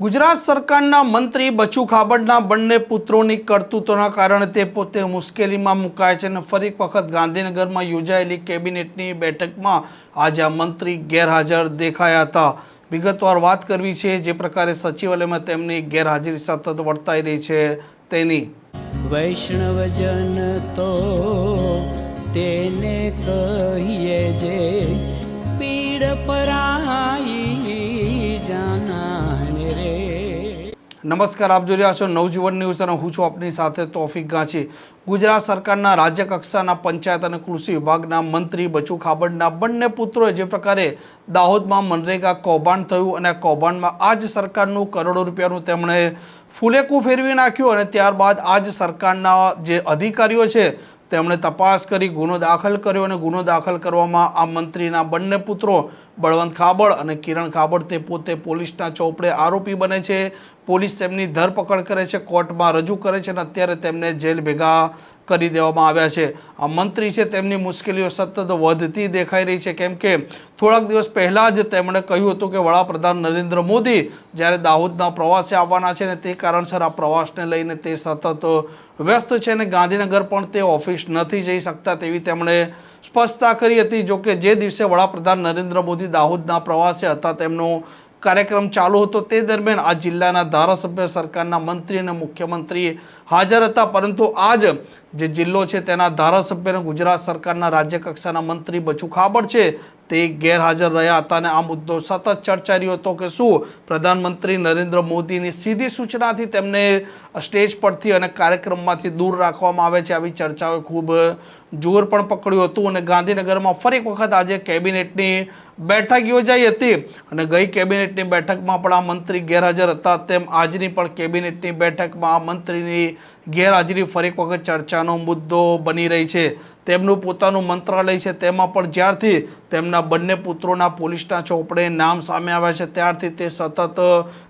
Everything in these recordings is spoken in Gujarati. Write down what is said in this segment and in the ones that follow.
ગુજરાત સરકારના મંત્રી બચુ ખાબડના બંને પુત્રોની કરતૂતોના કારણે તે પોતે મુશ્કેલીમાં મુકાય છે અને ફરી વખત ગાંધીનગરમાં યોજાયેલી કેબિનેટની બેઠકમાં આજે આ મંત્રી ગેરહાજર દેખાયા હતા. વિગતવાર વાત કરવી છે જે પ્રકારે સચિવાલયમાં તેમની ગેરહાજરી સતત વર્તાઈ રહી છે તેની. વૈષ્ણવજન તો તેને કહીએ જે પીડ પરાઈ નમસ્કાર, આપ જોઈ રહ્યા છો નવજીવન ન્યૂઝ અને હું છું આપની સાથે તોફિક ગાંચી. ગુજરાત સરકારના રાજ્ય કક્ષાના પંચાયત અને કૃષિ વિભાગના મંત્રી બચુ ખાબડના બંને પુત્રોએ જે પ્રકારે દાહોદમાં મનરેગા કૌભાંડ થયું અને કૌભાંડમાં આ જ સરકારનું કરોડો રૂપિયાનું તેમણે ફૂલેકું ફેરવી નાખ્યું અને ત્યારબાદ આ જ સરકારના જે અધિકારીઓ છે તેમણે તપાસ કરી, ગુનો દાખલ કર્યો અને ગુનો દાખલ કરવામાં આ મંત્રીના બંને પુત્રો બળવંત ખાબડ અને કિરણ ખાબડ તે પોતે પોલીસના ચોપડે આરોપી બને છે. પોલીસ તેમની ધરપકડ કરે છે, કોર્ટમાં રજૂ કરે છે અને અત્યારે તેમને જેલ ભેગા કરી દેવામાં આવ્યા છે. આ મંત્રી છે, તેમની મુશ્કેલીઓ સતત વધતી દેખાઈ રહી છે. કેમ કે થોડાક દિવસ પહેલાં જ તેમણે કહ્યું હતું કે વડાપ્રધાન નરેન્દ્ર મોદી જ્યારે દાહોદના પ્રવાસે આવવાના છે ને તે કારણસર આ પ્રવાસને લઈને તે સતત વ્યસ્ત છે અને ગાંધીનગર પણ તે ઓફિસ નથી જઈ શકતા તેવી તેમણે સ્પષ્ટતા કરી હતી. જોકે જે દિવસે વડાપ્રધાન નરેન્દ્ર મોદી દાહોદના પ્રવાસે હતા, તેમનો કાર્યક્રમ ચાલુ હતો. તે દરમિયાન આ જિલ્લાના ધારાસભ્ય, સરકારના મંત્રી અને મુખ્યમંત્રી હાજર હતા. પરંતુ આજ જે જિલ્લો છે તેના ધારાસભ્ય ગુજરાત સરકારના રાજ્ય કક્ષાના મંત્રી બચુ ખાબડ છે, તે ગેરહાજર રહ્યા હતા અને આ મુદ્દો સતત ચર્ચા રહ્યો હતો કે શું પ્રધાનમંત્રી નરેન્દ્ર મોદીની સીધી સૂચનાથી તેમને સ્ટેજ પરથી અને કાર્યક્રમમાંથી દૂર રાખવામાં આવે છે આવી ચર્ચાઓએ ખૂબ જોર પણ પકડ્યું હતું અને ગાંધીનગરમાં ફરી વખત આજે કેબિનેટની બેઠક યોજાઈ હતી અને ગઈ કેબિનેટની બેઠકમાં પણ આ મંત્રી ગેરહાજર હતા તેમ આજની પણ કેબિનેટની બેઠકમાં આ મંત્રીની ગેરહાજરી ફરી એક વખત ચર્ચાનો મુદ્દો બની રહી છે. તેમનું પોતાનું મંત્રાલય છે. તેમાં પણ જ્યારથી તેમના બંને પુત્રોના પોલીસના ચોપડે નામ સામે આવ્યા છે, ત્યારથી તે સતત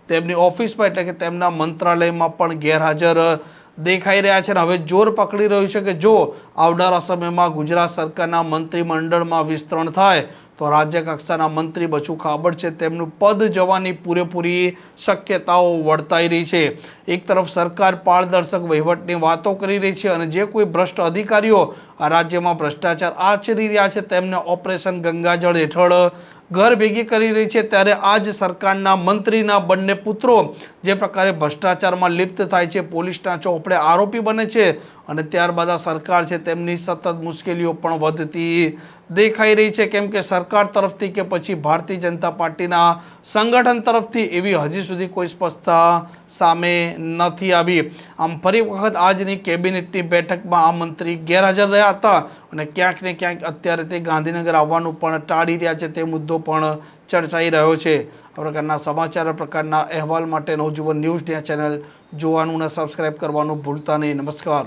તેમની ઓફિસમાં એટલે કે તેમના મંત્રાલયમાં પણ ગેરહાજર દેખાઈ રહ્યા છે. અને હવે જોર પકડી રહ્યું છે કે જો આવનારા સમયમાં ગુજરાત સરકારના મંત્રીમંડળમાં વિસ્તરણ થાય તો રાજ્ય કક્ષાના મંત્રી બચુ ખાબડ છે. તેમનું પદ જવાની પૂરેપૂરી શક્યતાઓ વર્તાઈ રહી છે. એક તરફ સરકાર પારદર્શક વહીવટની વાતો કરી રહી છે અને જે કોઈ ભ્રષ્ટ અધિકારીઓ આ રાજ્યમાં ભ્રષ્ટાચાર આચરી રહ્યા છે તેમને ઓપરેશન ગંગાજળ હેઠળ ઘર ભેગી કરી રહી છે. ત્યારે આજ સરકારના મંત્રીના બંને પુત્રો જે પ્રકારે ભ્રષ્ટાચારમાં લિપ્ત થાય છે, પોલીસના ચોપડે આરોપી બને છે અને ત્યારબાદ આ સરકાર છે તેમની સતત મુશ્કેલીઓ પણ વધતી દેખાઈ રહી છે. કેમ કે સરકાર તરફથી કે પછી ભારતીય જનતા પાર્ટીના સંગઠન તરફથી એવી હજી સુધી કોઈ સ્પષ્ટતા સામે નથી આવી. આમ ફરી વખત આજની કેબિનેટની બેઠકમાં આ મંત્રી ગેરહાજર રહ્યા હતા અને ક્યાંક ને ક્યાંક અત્યારે તે ગાંધીનગર આવવાનું પણ ટાળી રહ્યા છે તે મુદ્દો પણ ચર્ચાઈ રહ્યો છે. આ પ્રકારના સમાચાર પ્રકારના અહેવાલ માટે નવજીવન ન્યૂઝ ચેનલ જોવાનું અને સબસ્ક્રાઈબ કરવાનું ભૂલતા નહીં. નમસ્કાર.